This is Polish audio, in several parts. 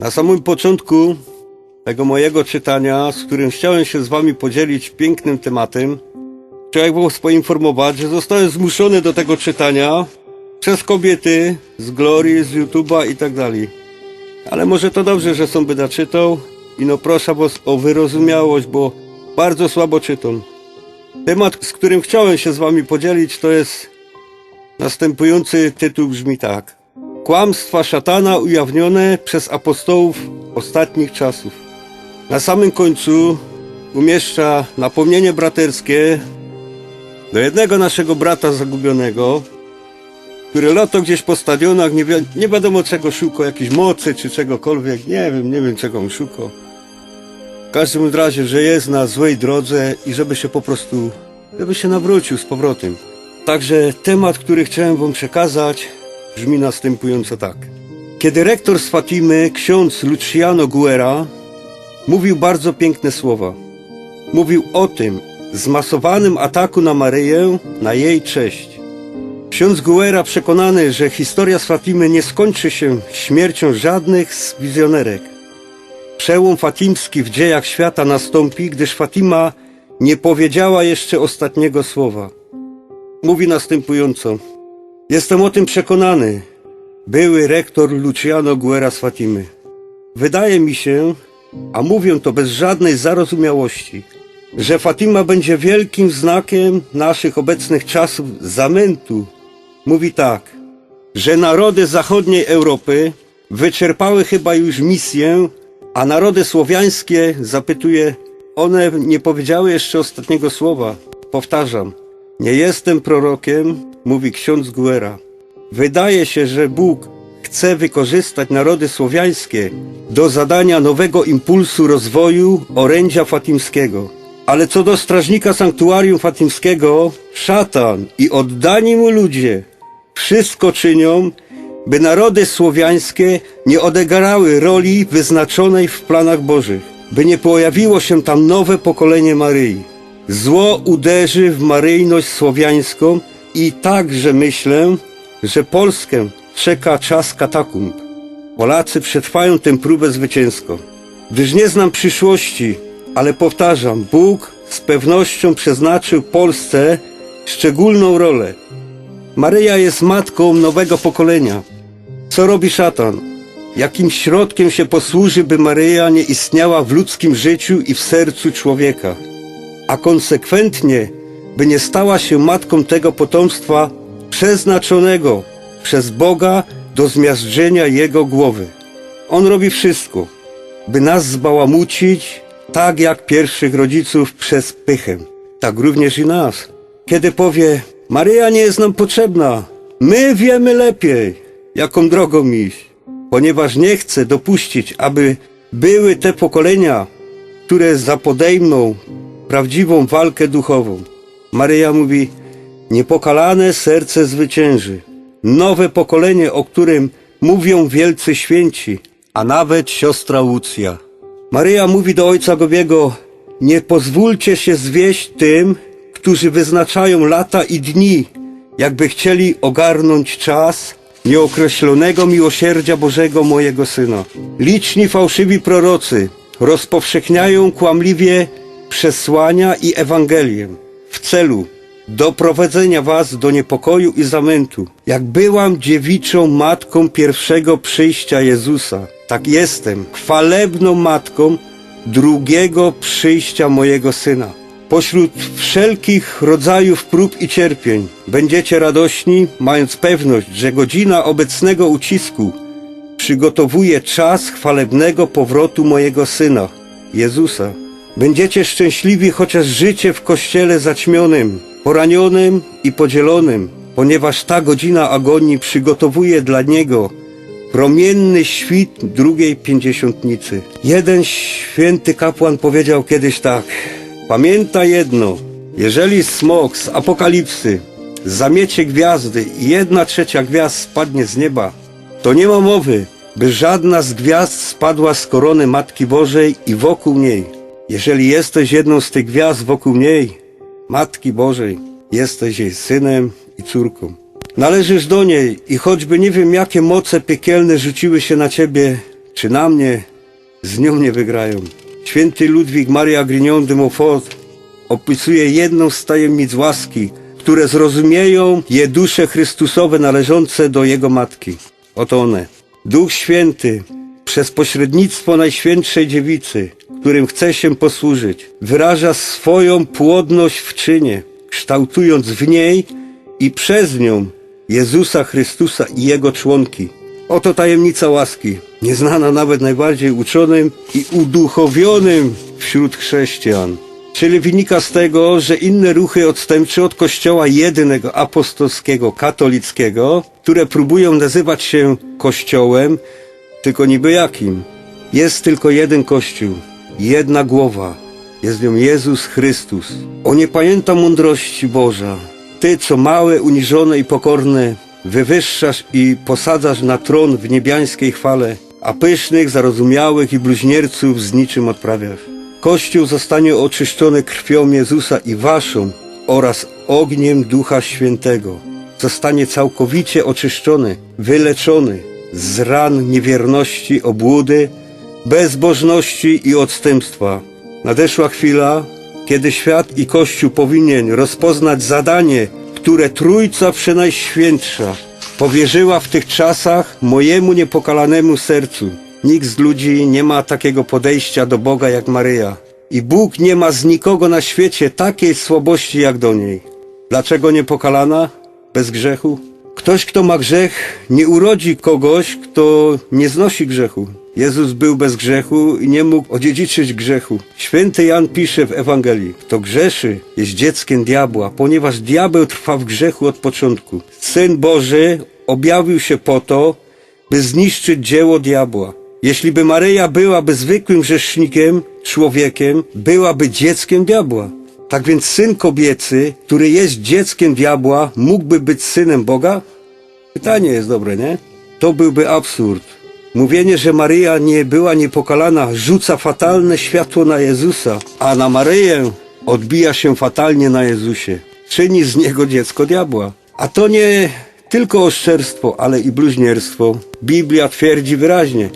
Na samym początku tego mojego czytania, z którym chciałem się z wami podzielić pięknym tematem, chciałem was poinformować, że zostałem zmuszony do tego czytania przez kobiety z Glory, z YouTube'a i tak dalej. Ale może to dobrze, że są by czytał i no proszę was o wyrozumiałość, bo bardzo słabo czytam. Temat, z którym chciałem się z wami podzielić, to jest następujący tytuł brzmi tak. Kłamstwa szatana ujawnione przez apostołów ostatnich czasów. Na samym końcu umieszcza napomnienie braterskie do jednego naszego brata zagubionego, który lato gdzieś po stadionach, nie, wi- nie wiadomo czego szukał, jakiejś mocy czy czegokolwiek, nie wiem, nie wiem czego on szukał. W każdym razie, że jest na złej drodze i żeby się po prostu, żeby się nawrócił z powrotem. Także temat, który chciałem wam przekazać, brzmi następująco tak. Kiedy rektor z Fatimy, ksiądz Luciano Guerra, mówił bardzo piękne słowa. Mówił o tym zmasowanym ataku na Maryję na jej cześć. Ksiądz Guerra przekonany, że historia z Fatimy nie skończy się śmiercią żadnych z wizjonerek. Przełom fatimski w dziejach świata nastąpi, gdyż Fatima nie powiedziała jeszcze ostatniego słowa. Mówi następująco. Jestem o tym przekonany. Były rektor Luciano Guerra z Fatimy. Wydaje mi się, a mówię to bez żadnej zarozumiałości, że Fatima będzie wielkim znakiem naszych obecnych czasów zamętu. Mówi tak, że narody zachodniej Europy wyczerpały chyba już misję, a narody słowiańskie, zapytuje, one nie powiedziały jeszcze ostatniego słowa. Powtarzam, nie jestem prorokiem, mówi ksiądz Guerra. Wydaje się, że Bóg chce wykorzystać narody słowiańskie do zadania nowego impulsu rozwoju orędzia fatimskiego. Ale co do strażnika sanktuarium fatimskiego, szatan i oddani mu ludzie wszystko czynią, by narody słowiańskie nie odegrały roli wyznaczonej w planach Bożych, by nie pojawiło się tam nowe pokolenie Maryi. Zło uderzy w maryjność słowiańską i także myślę, że Polskę czeka czas katakumb. Polacy przetrwają tę próbę zwycięsko. Gdyż nie znam przyszłości, ale powtarzam, Bóg z pewnością przeznaczył Polsce szczególną rolę. Maryja jest matką nowego pokolenia. Co robi szatan? Jakim środkiem się posłuży, by Maryja nie istniała w ludzkim życiu i w sercu człowieka? a konsekwentnie, by nie stała się matką tego potomstwa przeznaczonego przez Boga do zmiażdżenia Jego głowy. On robi wszystko, by nas zbałamucić, tak jak pierwszych rodziców przez pychę, tak również i nas. Kiedy powie, Maryja nie jest nam potrzebna, my wiemy lepiej, jaką drogą iść, ponieważ nie chce dopuścić, aby były te pokolenia, które zapodejmą prawdziwą walkę duchową. Maryja mówi, niepokalane serce zwycięży. Nowe pokolenie, o którym mówią wielcy święci, a nawet siostra Łucja. Maryja mówi do ojca Gobiego, nie pozwólcie się zwieść tym, którzy wyznaczają lata i dni, jakby chcieli ogarnąć czas nieokreślonego miłosierdzia Bożego mojego Syna. Liczni fałszywi prorocy rozpowszechniają kłamliwie przesłania i Ewangelię w celu doprowadzenia was do niepokoju i zamętu. Jak byłam dziewiczą matką pierwszego przyjścia Jezusa, tak jestem chwalebną matką drugiego przyjścia mojego Syna. Pośród wszelkich rodzajów prób i cierpień będziecie radośni, mając pewność, że godzina obecnego ucisku przygotowuje czas chwalebnego powrotu mojego Syna, Jezusa. Będziecie szczęśliwi, chociaż życie w kościele zaćmionym, poranionym i podzielonym, ponieważ ta godzina agonii przygotowuje dla Niego promienny świt drugiej pięćdziesiątnicy. Jeden święty kapłan powiedział kiedyś tak, pamiętaj jedno, jeżeli smok z apokalipsy zamiecie gwiazdy i jedna trzecia gwiazd spadnie z nieba, to nie ma mowy, by żadna z gwiazd spadła z korony Matki Bożej i wokół niej. Jeżeli jesteś jedną z tych gwiazd wokół niej, Matki Bożej, jesteś jej synem i córką. Należysz do niej i choćby nie wiem jakie moce piekielne rzuciły się na ciebie, czy na mnie z nią nie wygrają. Święty Ludwik Maria Grignon de Montfort opisuje jedną z tajemnic łaski, które zrozumieją je dusze Chrystusowe należące do Jego Matki. Oto one. Duch Święty przez pośrednictwo Najświętszej Dziewicy, którym chce się posłużyć, wyraża swoją płodność w czynie, kształtując w niej i przez nią Jezusa Chrystusa i Jego członki. Oto tajemnica łaski, nieznana nawet najbardziej uczonym i uduchowionym wśród chrześcijan. Czyli wynika z tego, że inne ruchy odstępcze od kościoła jedynego apostolskiego, katolickiego, które próbują nazywać się kościołem, tylko niby jakim? Jest tylko jeden kościół, jedna głowa. Jest nią Jezus Chrystus. O niepamięta mądrości Boża. Ty, co małe, uniżone i pokorne, wywyższasz i posadzasz na tron w niebiańskiej chwale, a pysznych, zarozumiałych i bluźnierców z niczym odprawiasz. Kościół zostanie oczyszczony krwią Jezusa i waszą oraz ogniem Ducha Świętego. Zostanie całkowicie oczyszczony, wyleczony z ran niewierności, obłudy, bezbożności i odstępstwa. Nadeszła chwila, kiedy świat i Kościół powinien rozpoznać zadanie, które Trójca Przenajświętsza powierzyła w tych czasach mojemu niepokalanemu sercu. Nikt z ludzi nie ma takiego podejścia do Boga jak Maryja. I Bóg nie ma z nikogo na świecie takiej słabości jak do niej. Dlaczego niepokalana? Bez grzechu? Ktoś, kto ma grzech, nie urodzi kogoś, kto nie znosi grzechu. Jezus był bez grzechu i nie mógł odziedziczyć grzechu. Święty Jan pisze w Ewangelii, kto grzeszy, jest dzieckiem diabła, ponieważ diabeł trwa w grzechu od początku. Syn Boży objawił się po to, by zniszczyć dzieło diabła. Jeśli by Maryja byłaby zwykłym grzesznikiem, człowiekiem, byłaby dzieckiem diabła. Tak więc syn kobiecy, który jest dzieckiem diabła, mógłby być synem Boga? Pytanie jest dobre, nie? To byłby absurd. Mówienie, że Maryja nie była niepokalana, rzuca fatalne światło na Jezusa, a na Maryję odbija się fatalnie na Jezusie. Czyni z niego dziecko diabła. A to nie tylko oszczerstwo, ale i bluźnierstwo. Biblia twierdzi wyraźnie,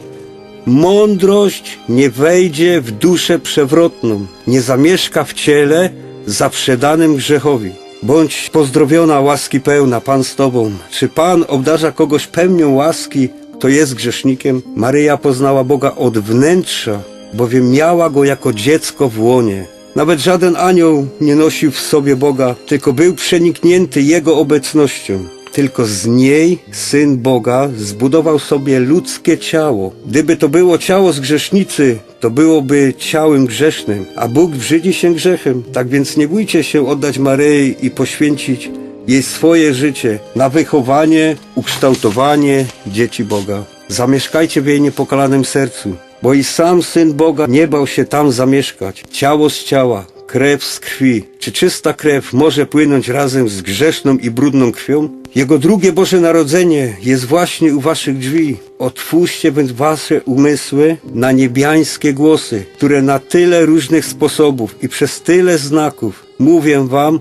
Mądrość nie wejdzie w duszę przewrotną, nie zamieszka w ciele zaprzedanym grzechowi. Bądź pozdrowiona, łaski pełna, Pan z Tobą. Czy Pan obdarza kogoś pełnią łaski, kto jest grzesznikiem? Maryja poznała Boga od wnętrza, bowiem miała Go jako dziecko w łonie. Nawet żaden anioł nie nosił w sobie Boga, tylko był przeniknięty Jego obecnością. Tylko z niej Syn Boga zbudował sobie ludzkie ciało. Gdyby to było ciało z grzesznicy, to byłoby ciałem grzesznym, a Bóg brzydzi się grzechem. Tak więc nie bójcie się oddać Maryi i poświęcić jej swoje życie na wychowanie, ukształtowanie dzieci Boga. Zamieszkajcie w jej niepokalanym sercu, bo i sam Syn Boga nie bał się tam zamieszkać. Ciało z ciała, krew z krwi. Czy czysta krew może płynąć razem z grzeszną i brudną krwią? Jego drugie Boże Narodzenie jest właśnie u waszych drzwi. Otwórzcie więc wasze umysły na niebiańskie głosy, które na tyle różnych sposobów i przez tyle znaków mówię wam,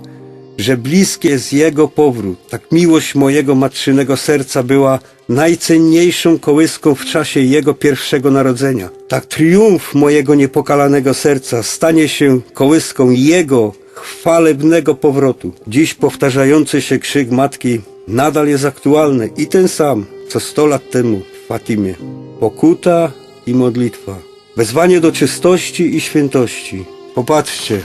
że bliski jest Jego powrót. Tak miłość mojego matczynego serca była najcenniejszą kołyską w czasie Jego pierwszego narodzenia. Tak triumf mojego niepokalanego serca stanie się kołyską Jego chwalebnego powrotu. Dziś powtarzający się krzyk matki nadal jest aktualny i ten sam, co sto lat temu w Fatimie. Pokuta i modlitwa. Wezwanie do czystości i świętości. Popatrzcie,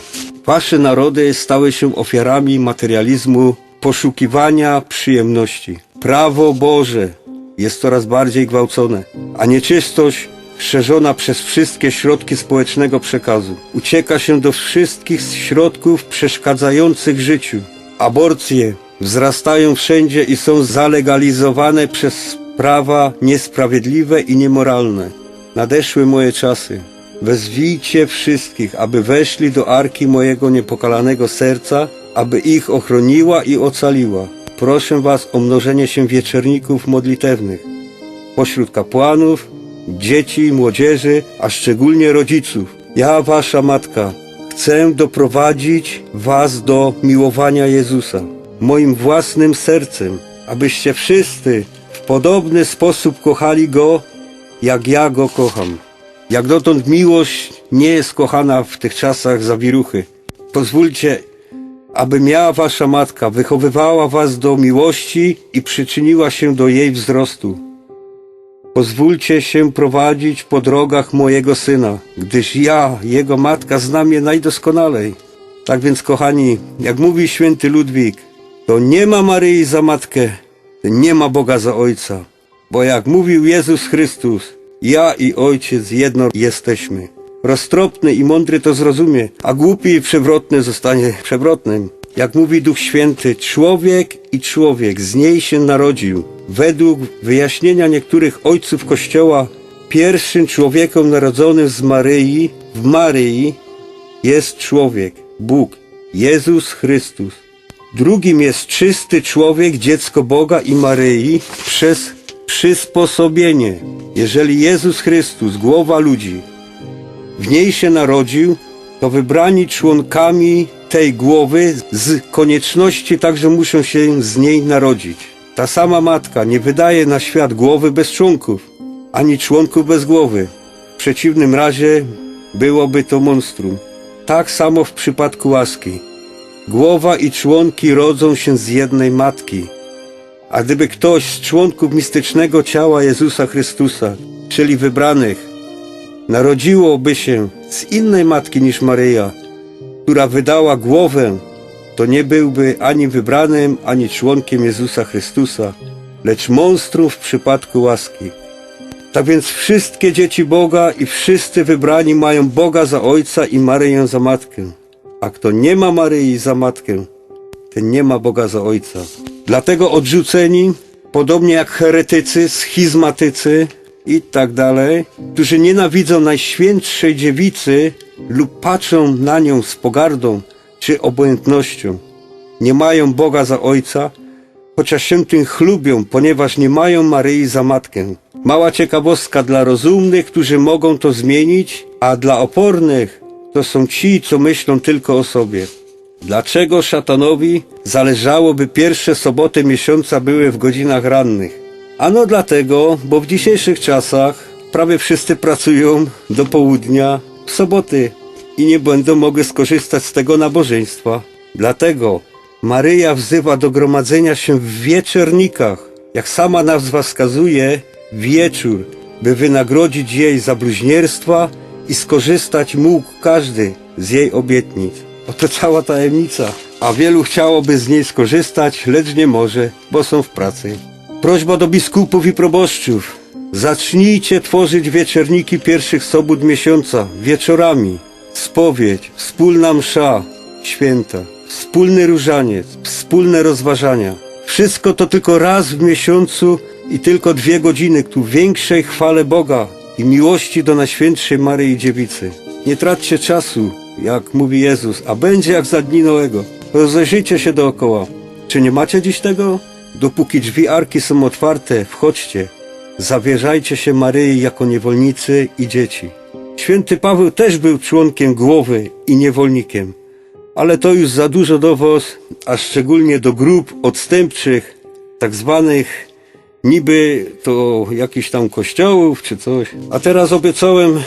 wasze narody stały się ofiarami materializmu, poszukiwania przyjemności. Prawo Boże jest coraz bardziej gwałcone, a nieczystość szerzona przez wszystkie środki społecznego przekazu. Ucieka się do wszystkich środków przeszkadzających życiu. Aborcje wzrastają wszędzie i są zalegalizowane przez prawa niesprawiedliwe i niemoralne. Nadeszły moje czasy. Wezwijcie wszystkich, aby weszli do arki mojego niepokalanego serca, aby ich ochroniła i ocaliła. Proszę was o mnożenie się wieczerników modlitewnych pośród kapłanów, dzieci młodzieży, a szczególnie rodziców. Ja, wasza matka, chcę doprowadzić was do miłowania Jezusa moim własnym sercem, abyście wszyscy w podobny sposób kochali Go jak ja go kocham. Jak dotąd miłość nie jest kochana w tych czasach zawiruchy. Pozwólcie, aby miała wasza matka wychowywała was do miłości i przyczyniła się do jej wzrostu. Pozwólcie się prowadzić po drogach mojego syna, gdyż ja, jego matka, znam je najdoskonalej. Tak więc, kochani, jak mówi święty Ludwik, to nie ma Maryi za matkę, nie ma Boga za ojca. Bo jak mówił Jezus Chrystus, ja i ojciec jedno jesteśmy. Roztropny i mądry to zrozumie, a głupi i przewrotny zostanie przewrotnym. Jak mówi Duch Święty, człowiek i człowiek z niej się narodził. Według wyjaśnienia niektórych ojców Kościoła, pierwszym człowiekiem narodzonym z Maryi, w Maryi, jest człowiek, Bóg, Jezus Chrystus. Drugim jest czysty człowiek, dziecko Boga i Maryi przez przysposobienie. Jeżeli Jezus Chrystus, głowa ludzi, w niej się narodził, to wybrani członkami tej głowy z konieczności także muszą się z niej narodzić. Ta sama matka nie wydaje na świat głowy bez członków, ani członków bez głowy. W przeciwnym razie byłoby to monstrum. Tak samo w przypadku łaski. Głowa i członki rodzą się z jednej matki. A gdyby ktoś z członków mistycznego ciała Jezusa Chrystusa, czyli wybranych, narodziłoby się z innej matki niż Maryja, która wydała głowę, to nie byłby ani wybranym, ani członkiem Jezusa Chrystusa, lecz monstrum w przypadku łaski. Tak więc wszystkie dzieci Boga i wszyscy wybrani mają Boga za ojca i Maryję za matkę. A kto nie ma Maryi za matkę, ten nie ma Boga za ojca. Dlatego odrzuceni, podobnie jak heretycy, schizmatycy i tak dalej, którzy nienawidzą Najświętszej Dziewicy lub patrzą na nią z pogardą czy obojętnością, nie mają Boga za ojca, chociaż się tym chlubią, ponieważ nie mają Maryi za matkę. Mała ciekawostka dla rozumnych, którzy mogą to zmienić, a dla opornych to są ci, co myślą tylko o sobie. Dlaczego szatanowi zależało, by pierwsze soboty miesiąca były w godzinach rannych? Ano dlatego, bo w dzisiejszych czasach prawie wszyscy pracują do południa w soboty i nie będą mogły skorzystać z tego nabożeństwa. Dlatego Maryja wzywa do gromadzenia się w wieczornikach, jak sama nazwa wskazuje, wieczór, by wynagrodzić jej za bluźnierstwa i skorzystać mógł każdy z jej obietnic. Oto cała tajemnica, a wielu chciałoby z niej skorzystać, lecz nie może, bo są w pracy. Prośba do biskupów i proboszczów. Zacznijcie tworzyć wieczerniki pierwszych sobót miesiąca, wieczorami. Spowiedź, wspólna msza, święta, wspólny różaniec, wspólne rozważania. Wszystko to tylko raz w miesiącu i tylko dwie godziny ku większej chwale Boga i miłości do Najświętszej Maryi Dziewicy. Nie traćcie czasu, jak mówi Jezus, a będzie jak za dni Noego. Rozejrzyjcie się dookoła. Czy nie macie dziś tego? Dopóki drzwi arki są otwarte, wchodźcie. Zawierzajcie się Maryi jako niewolnicy i dzieci. Święty Paweł też był członkiem głowy i niewolnikiem, ale to już za dużo do was, a szczególnie do grup odstępczych, tak zwanych niby to jakichś tam kościołów czy coś. A teraz obiecałem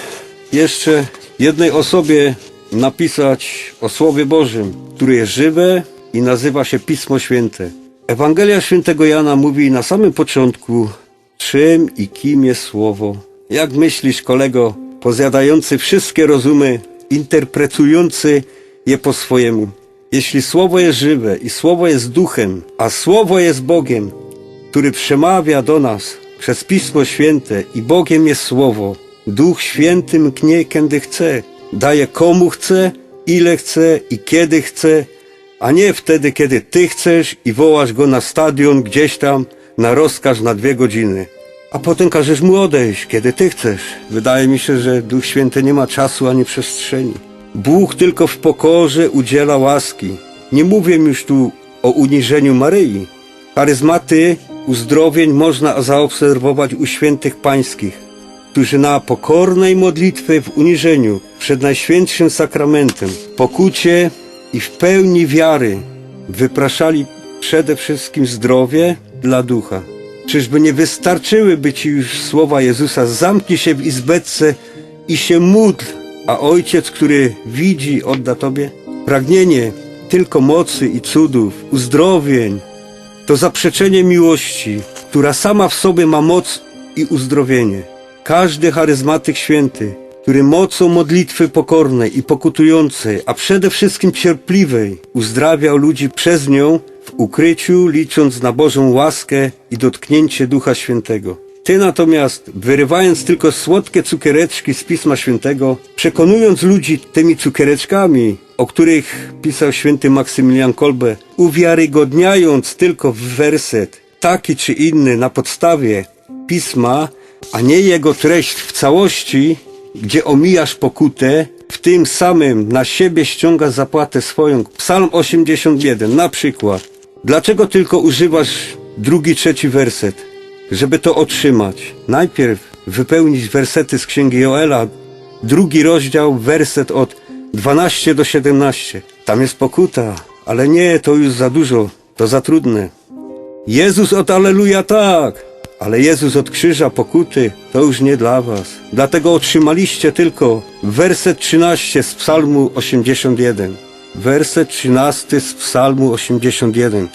jeszcze jednej osobie napisać o Słowie Bożym, które jest żywe i nazywa się Pismo Święte. Ewangelia Świętego Jana mówi na samym początku, czym i kim jest Słowo. Jak myślisz, kolego, pozjadający wszystkie rozumy, interpretujący je po swojemu? Jeśli Słowo jest żywe i Słowo jest duchem, a Słowo jest Bogiem, który przemawia do nas przez Pismo Święte i Bogiem jest Słowo. Duch Święty mknie, kiedy chce, daje komu chce, ile chce i kiedy chce, a nie wtedy, kiedy ty chcesz i wołasz go na stadion gdzieś tam na rozkaz na dwie godziny. A potem każesz mu odejść, kiedy ty chcesz. Wydaje mi się, że Duch Święty nie ma czasu ani przestrzeni. Bóg tylko w pokorze udziela łaski. Nie mówię już tu o uniżeniu Maryi. Charyzmaty uzdrowień można zaobserwować u świętych pańskich, którzy na pokornej modlitwie w uniżeniu przed Najświętszym Sakramentem, pokucie i w pełni wiary wypraszali przede wszystkim zdrowie dla ducha. Czyżby nie wystarczyłyby ci już słowa Jezusa? Zamknij się w izbetce i się módl, a Ojciec, który widzi, odda tobie? Pragnienie tylko mocy i cudów, uzdrowień, to zaprzeczenie miłości, która sama w sobie ma moc i uzdrowienie. Każdy charyzmatyk święty, który mocą modlitwy pokornej i pokutującej, a przede wszystkim cierpliwej, uzdrawiał ludzi przez nią w ukryciu, licząc na Bożą łaskę i dotknięcie Ducha Świętego. Ty natomiast, wyrywając tylko słodkie cukiereczki z Pisma Świętego, przekonując ludzi tymi cukiereczkami, o których pisał święty Maksymilian Kolbe, uwiarygodniając tylko werset taki czy inny na podstawie Pisma, a nie jego treść w całości, gdzie omijasz pokutę, w tym samym na siebie ściąga zapłatę swoją. Psalm 81 na przykład. Dlaczego tylko używasz drugi, trzeci werset? Żeby to otrzymać. Najpierw wypełnić wersety z Księgi Joela, drugi rozdział, werset od 12 do 17. Tam jest pokuta, ale nie, to już za dużo, to za trudne. Jezus od Aleluja tak, ale Jezus od krzyża pokuty to już nie dla was. Dlatego otrzymaliście tylko werset 13 z Psalmu 81. Werset 13 z Psalmu 81.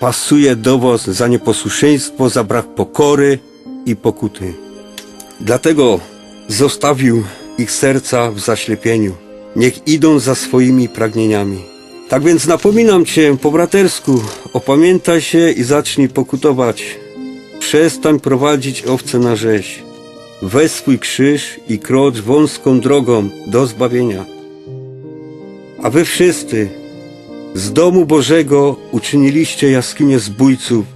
Pasuje do was za nieposłuszeństwo, za brak pokory i pokuty. Dlatego zostawił ich serca w zaślepieniu. Niech idą za swoimi pragnieniami. Tak więc napominam cię po bratersku, opamiętaj się i zacznij pokutować. Przestań prowadzić owce na rzeź. Weź swój krzyż i krocz wąską drogą do zbawienia. A wy wszyscy z domu Bożego uczyniliście jaskinię zbójców.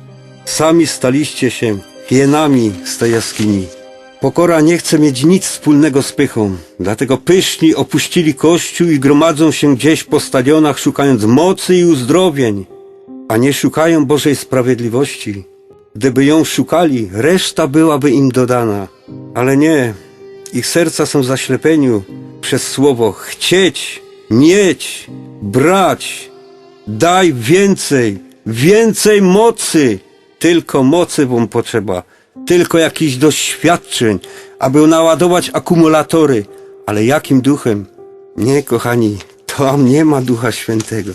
Sami staliście się hienami z tej jaskini. Pokora nie chce mieć nic wspólnego z pychą, dlatego pyszni opuścili kościół i gromadzą się gdzieś po stadionach, szukając mocy i uzdrowień, a nie szukają Bożej sprawiedliwości. Gdyby ją szukali, reszta byłaby im dodana. Ale nie, ich serca są w zaślepieniu przez słowo chcieć, mieć, brać. Daj więcej, więcej mocy. Tylko mocy wam potrzeba, tylko jakichś doświadczeń, aby naładować akumulatory. Ale jakim duchem? Nie, kochani, tam nie ma Ducha Świętego.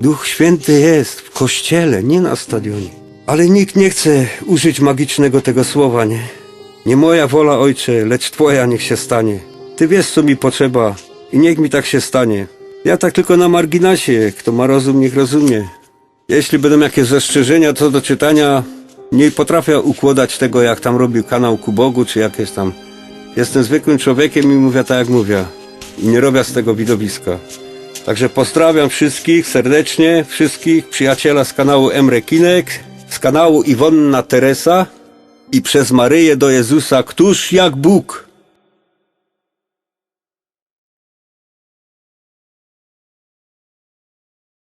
Duch Święty jest w kościele, nie na stadionie. Ale nikt nie chce użyć magicznego tego słowa, nie? Nie moja wola, ojcze, lecz twoja niech się stanie. Ty wiesz, co mi potrzeba i niech mi tak się stanie. Ja tak tylko na marginesie, kto ma rozum, niech rozumie. Jeśli będą jakieś zastrzeżenia co do czytania, nie potrafię układać tego, jak tam robił kanał ku Bogu, czy jakieś tam. Jestem zwykłym człowiekiem i mówię tak, jak mówię. I nie robię z tego widowiska. Także pozdrawiam wszystkich serdecznie, wszystkich przyjaciela z kanału Emrekinek, z kanału Iwonna Teresa i przez Maryję do Jezusa, któż jak Bóg.